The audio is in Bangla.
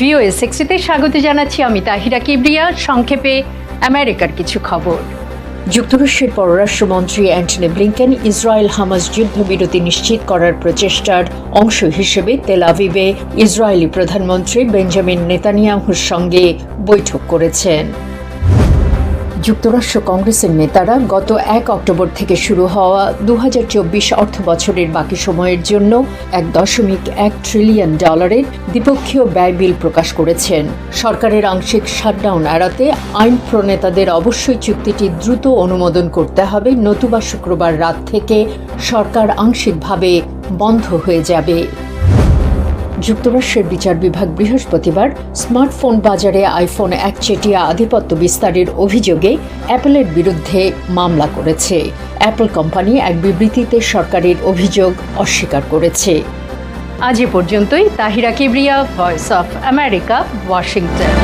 রেডিও এসএক্সিতে স্বাগত জানাচ্ছি আমি তাহিরা কিবরিয়া। সংক্ষেপে আমেরিকার কিছু খবর। যুক্তরাষ্ট্রের পররাষ্ট্রমন্ত্রী অ্যান্টনি ব্লিংকেন ইসরায়েল হামাস যুদ্ধবিরতি নিশ্চিত করার প্রচেষ্টার অংশ হিসেবে তেল আভিবে ইসরায়েলি প্রধানমন্ত্রী বেঞ্জামিন নেতানিয়াহুর সঙ্গে বৈঠক করেছেন। যুক্তরাষ্ট্র কংগ্রেসের নেতারা গত এক অক্টোবর থেকে শুরু হওয়া দু অর্থ বছরের বাকি সময়ের জন্য এক দশমিক এক ট্রিলিয়ন ডলারের দ্বিপক্ষীয় ব্যয় বিল প্রকাশ করেছেন। সরকারের আংশিক শাটডাউন এড়াতে আইন প্রণেতাদের অবশ্যই চুক্তিটি দ্রুত অনুমোদন করতে হবে। নতুবা শুক্রবার রাত থেকে সরকার আংশিকভাবে বন্ধ হয়ে যাবে। যুক্তরাষ্ট্রের বিচার বিভাগ বৃহস্পতিবার স্মার্টফোন বাজারে আইফোন একচেটিয়া আধিপত্য বিস্তারের অভিযোগে অ্যাপলের বিরুদ্ধে মামলা করেছে। অ্যাপল কোম্পানি এক বিবৃতিতে সরকারের অভিযোগ অস্বীকার করেছে। আজ এ পর্যন্তই। Tahira Kibria voice of America Washington